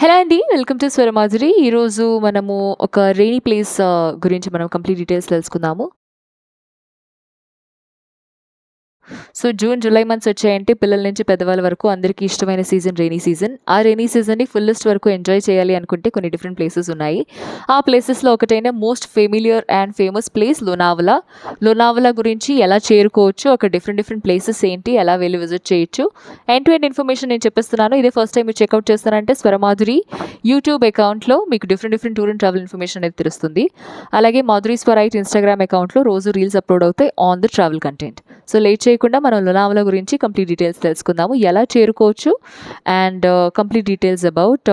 Hello అండి welcome to Swaramadhuri ఈరోజు మనము ఒక రెయినీ ప్లేస్ uh, గురించి మనం కంప్లీట్ డీటెయిల్స్ తెలుసుకుందాము. సో జూన్ జూలై మంత్స్ వచ్చాయంటే పిల్లల నుంచి పెద్దవాళ్ళ వరకు అందరికీ ఇష్టమైన సీజన్ రెయినీ సీజన్. ఆ రెయినీ సీజన్ని ఫుల్లెస్ట్ వరకు ఎంజాయ్ చేయాలి అనుకుంటే కొన్ని డిఫరెంట్ ప్లేసెస్ ఉన్నాయి. ఆ ప్లేసెస్లో ఒకటైన most familiar and famous place Lonavala Lonavala గురించి ఎలా చేరుకోవచ్చు ఒక డిఫరెంట్ డిఫరెంట్ ప్లేసెస్ ఏంటి ఎలా వెళ్ళి విజిట్ చేయొచ్చు. ఎండ్ టు ఎండ్ ఇన్ఫర్మేషన్ నేను చెప్పిస్తున్నాను. ఇదే ఫస్ట్ టైం మీరు చెక్అవుట్ చేస్తారంటే స్వరమాధురి యూట్యూబ్ అకౌంట్లో మీకు different different tour and travel information అనేది తెలుస్తుంది. అలాగే మాధురి స్వరైట్ ఇన్స్టాగ్రామ్ అకౌంట్లో రోజు రీల్స్ అప్లోడ్ అవుతాయి on the travel content. So late చేయకుండా మనం లోనావలా గురించి కంప్లీట్ డీటెయిల్స్ తెలుసుకుందాము. ఎలా చేరుకోవచ్చు? And complete details about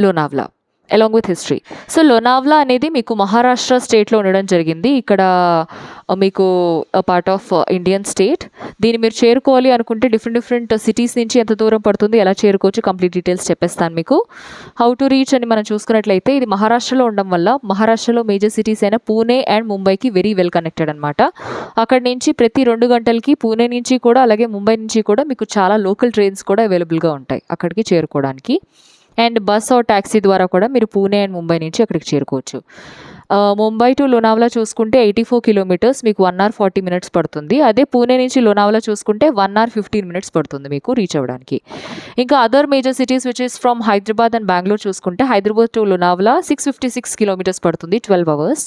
Lonavala. Along with history so Lonavala అనేది మీకు మహారాష్ట్ర స్టేట్లో ఉండడం జరిగింది. ఇక్కడ మీకు పార్ట్ ఆఫ్ ఇండియన్ స్టేట్ దీన్ని మీరు చేరుకోవాలి అనుకుంటే డిఫరెంట్ డిఫరెంట్ సిటీస్ నుంచి ఎంత దూరం పడుతుంది ఎలా చేరుకోవచ్చు కంప్లీట్ డీటెయిల్స్ చెప్పేస్తాను మీకు. హౌ టు రీచ్ అని మనం చూసుకున్నట్లయితే ఇది మహారాష్ట్రలో ఉండడం వల్ల మహారాష్ట్రలో మేజర్ సిటీస్ అయిన పూణే అండ్ ముంబైకి వెరీ వెల్ కనెక్టెడ్ అనమాట అక్కడ నుంచి ప్రతి రెండు గంటలకి పూణే నుంచి కూడా అలాగే ముంబై నుంచి కూడా మీకు చాలా లోకల్ ట్రైన్స్ కూడా అవైలబుల్గా ఉంటాయి అక్కడికి చేరుకోవడానికి. అండ్ బస్ ఆర్ ట్యాక్సీ ద్వారా కూడా మీరు పూణే అండ్ ముంబై నుంచి అక్కడికి చేరుకోవచ్చు. ముంబై టు లోనావలా చూసుకుంటే ఎయిటీ ఫోర్ కిలోమీటర్స్ మీకు వన్ అవర్ ఫార్టీ మినిట్స్ పడుతుంది. అదే పూణే నుంచి లోనావలా చూసుకుంటే వన్ అవర్ ఫిఫ్టీన్ మినిట్స్ పడుతుంది మీకు రీచ్ అవ్వడానికి. ఇంకా other major cities which is from Hyderabad and Bengaluru చూసుకుంటే Hyderabad to Lonavala six fifty six kilometres పడుతుంది twelve hours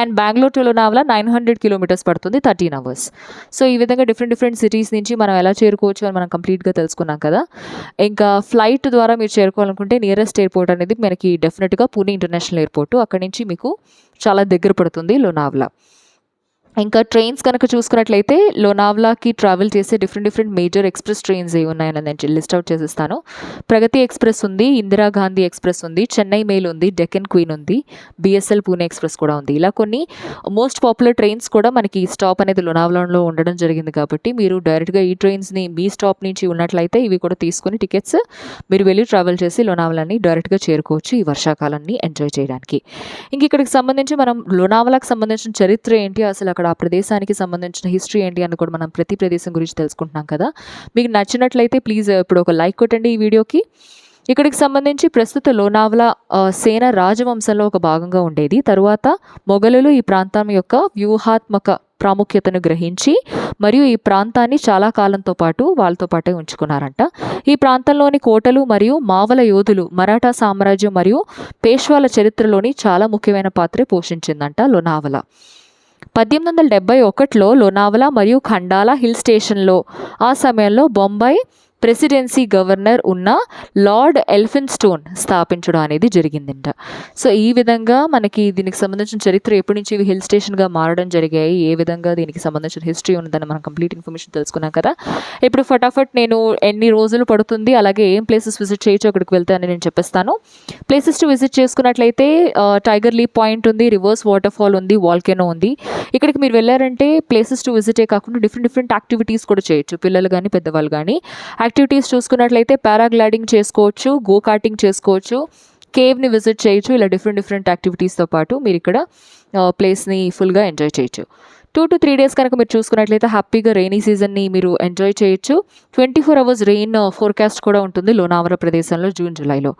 and Bengaluru to Lonavala nine hundred kilometres పడుతుంది థర్టీన్ అవర్స్ సో ఈ విధంగా different different cities నుంచి మనం ఎలా చేరుకోవచ్చు అని మనం కంప్లీట్గా తెలుసుకున్నాం కదా. ఇంకా ఫ్లైట్ ద్వారా మీరు చేరుకోవాలనుకుంటే నియరెస్ట్ ఎయిర్పోర్ట్ అనేది మనకి డెఫినెట్గా పూణే ఇంటర్నేషనల్ ఎయిర్పోర్ట్ అక్కడి నుంచి మీకు చాలా దగ్గర పడుతుంది లోనావ్లా. ఇంకా ట్రైన్స్ కనుక చూసుకున్నట్లయితే లోనావ్లాకి ట్రావెల్ చేసే different different major express trains ఏ ఉన్నాయని నేను లిస్ట్ అవుట్ చేసిస్తాను. ప్రగతి ఎక్స్ప్రెస్ ఉంది ఇందిరా గాంధీ ఎక్స్ప్రెస్ ఉంది చెన్నై మెయిల్ ఉంది డెక్కన్ క్వీన్ ఉంది బిఎస్ఎల్ పూణే ఎక్స్ప్రెస్ కూడా ఉంది. ఇలా కొన్ని మోస్ట్ పాపులర్ ట్రైన్స్ కూడా మనకి స్టాప్ అనేది లోనావ్లాలో ఉండడం జరిగింది కాబట్టి మీరు డైరెక్ట్గా ఈ ట్రైన్స్ని మీ స్టాప్ నుంచి ఉన్నట్లయితే ఇవి కూడా తీసుకుని టికెట్స్ మీరు వెళ్ళి ట్రావెల్ చేసి లోనావలాని డైరెక్ట్గా చేరుకోవచ్చు ఈ వర్షాకాలాన్ని ఎంజాయ్ చేయడానికి. ఇంక ఇక్కడికి సంబంధించి మనం లోనావలాకి సంబంధించిన చరిత్ర ఏంటి? అసలు అక్కడ ఆ ప్రదేశానికి సంబంధించిన హిస్టరీ ఏంటి అని కూడా మనం ప్రతి ప్రదేశం గురించి తెలుసుకుంటున్నాం కదా. మీకు నచ్చినట్లయితే ప్లీజ్ uh, ఇప్పుడు ఒక లైక్ కొట్టండి ఈ వీడియోకి. ఇక్కడికి సంబంధించి ప్రస్తుత లోనావలా uh, సేన రాజవంశంలో ఒక భాగంగా ఉండేది. తరువాత మొఘలులు ఈ ప్రాంతం యొక్క వ్యూహాత్మక ప్రాముఖ్యతను గ్రహించి మరియు ఈ ప్రాంతాన్ని చాలా కాలంతో పాటు వాళ్ళతో పాటే ఉంచుకున్నారంట. ఈ ప్రాంతంలోని కోటలు మరియు మావల యోధులు మరాఠా సామ్రాజ్యం మరియు పేష్వాల చరిత్రలోని చాలా ముఖ్యమైన పాత్ర పోషించిందంట లోనావలా పద్దెనిమిది వందల డెబ్బై ఒకటిలో లోనావలా మరియు ఖండాలా హిల్ స్టేషన్లో ఆ సమయంలో బొంబాయి ప్రెసిడెన్సీ గవర్నర్ ఉన్న లార్డ్ ఎల్ఫిన్ స్టోన్ స్థాపించడం అనేది జరిగిందంట. సో ఈ విధంగా మనకి దీనికి సంబంధించిన చరిత్ర ఎప్పటి నుంచి ఇవి హిల్ స్టేషన్గా మారడం జరిగాయి ఏ విధంగా దీనికి సంబంధించిన హిస్టరీ ఉన్నదని మనం కంప్లీట్ ఇన్ఫర్మేషన్ తెలుసుకున్నాం కదా. ఇప్పుడు ఫటాఫట్ నేను ఎన్ని రోజులు పడుతుంది అలాగే ఏం ప్లేసెస్ విజిట్ చేయొచ్చు అక్కడికి వెళ్తానని నేను చెప్పేస్తాను. ప్లేసెస్ టు విజిట్ చేసుకున్నట్లయితే టైగర్ లీ పాయింట్ ఉంది రివర్స్ వాటర్ ఫాల్ ఉంది వాల్కెనో ఉంది. ఇక్కడికి మీరు వెళ్ళారంటే ప్లేసెస్ టు విజిటే కాకుండా డిఫరెంట్ డిఫరెంట్ యాక్టివిటీస్ కూడా చేయొచ్చు పిల్లలు కానీ పెద్దవాళ్ళు కానీ యాక్టివిటీస్ చూసుకున్నట్లయితే పారాగ్లైడింగ్ చేసుకోవచ్చు గో కార్టింగ్ చేసుకోవచ్చు కేవ్ని విజిట్ చేయొచ్చు ఇలా డిఫరెంట్ డిఫరెంట్ యాక్టివిటీస్తో పాటు మీరు ఇక్కడ ప్లేస్ని ఫుల్గా ఎంజాయ్ చేయొచ్చు. టూ టు త్రీ డేస్ కనుక మీరు చూసుకున్నట్లయితే హ్యాపీగా రెయినీ సీజన్ని మీరు ఎంజాయ్ చేయొచ్చు. Twenty four hours rain forecast కూడా ఉంటుంది లోనావర ప్రదేశంలో జూన్ జూలైలో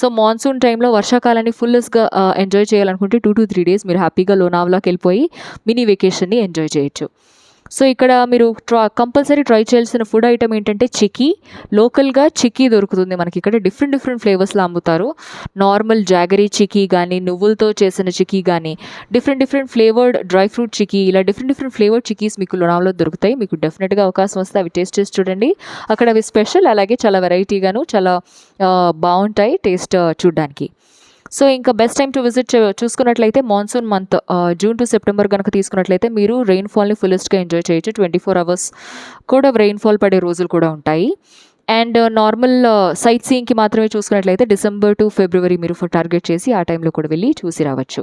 సో మాన్సూన్ టైంలో వర్షాకాలాన్ని ఫుల్స్గా ఎంజాయ్ చేయాలనుకుంటే టూ టు త్రీ డేస్ మీరు హ్యాపీగా లోనావలాకి వెళ్ళిపోయి మినీ వెకేషన్ని ఎంజాయ్ చేయొచ్చు. సో ఇక్కడ మీరు ట్రా కంపల్సరీ ట్రై చేయాల్సిన ఫుడ్ ఐటమ్ ఏంటంటే చిక్కీ. లోకల్గా చిక్కీ దొరుకుతుంది మనకి ఇక్కడ. డిఫరెంట్ డిఫరెంట్ ఫ్లేవర్స్లో అమ్ముతారు. నార్మల్ జాగరీ చిక్కీ కానీ నువ్వులతో చేసిన చిక్కీ కానీ different different flavoured dry fruit chikki ఇలా డిఫరెంట్ డిఫరెంట్ ఫ్లేవర్డ్ చిక్కీస్ మీకు లోనాలో దొరుకుతాయి. మీకు డెఫినెట్గా అవకాశం వస్తే అవి టేస్ట్ చేసి చూడండి. అక్కడ అవి స్పెషల్ అలాగే చాలా వెరైటీగాను చాలా బాగుంటాయి. టేస్ట్ చూడడానికి. సో ఇంకా బెస్ట్ టైం టు విజిట్ చూసుకున్నట్లయితే monsoon month June to September కనుక తీసుకున్నట్లయితే మీరు రెయిన్ఫాల్ని ఫుల్లెస్ట్గా ఎంజాయ్ చేయొచ్చు. ట్వంటీ ఫోర్ అవర్స్ కూడా రెయిన్ఫాల్ పడే రోజులు కూడా ఉంటాయి. అండ్ నార్మల్ సైట్ సీయింగ్కి మాత్రమే చూసుకున్నట్లయితే డిసెంబర్ టు ఫిబ్రవరి మీరు టార్గెట్ చేసి ఆ టైంలో కూడా వెళ్ళి చూసి రావచ్చు.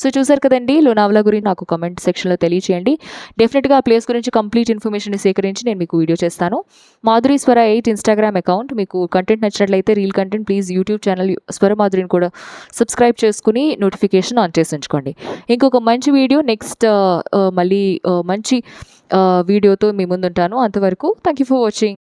సో చూసారు కదండి లోనావలా గురించి నాకు కమెంట్ సెక్షన్లో తెలియచేయండి. డెఫినెట్గా ఆ ప్లేస్ గురించి కంప్లీట్ ఇన్ఫర్మేషన్ సేకరించి నేను మీకు వీడియో చేస్తాను. Madhuri Swara eight Instagram account మీకు కంటెంట్ నచ్చినట్లయితే reel content please YouTube channel Swara మాధురిని కూడా సబ్స్క్రైబ్ చేసుకుని నోటిఫికేషన్ ఆన్ చేసి ఉంచుకోండి. ఇంకొక మంచి వీడియో నెక్స్ట్ మళ్ళీ మంచి వీడియోతో మీ ముందుంటాను. అంతవరకు థ్యాంక్ యూ ఫర్ వాచింగ్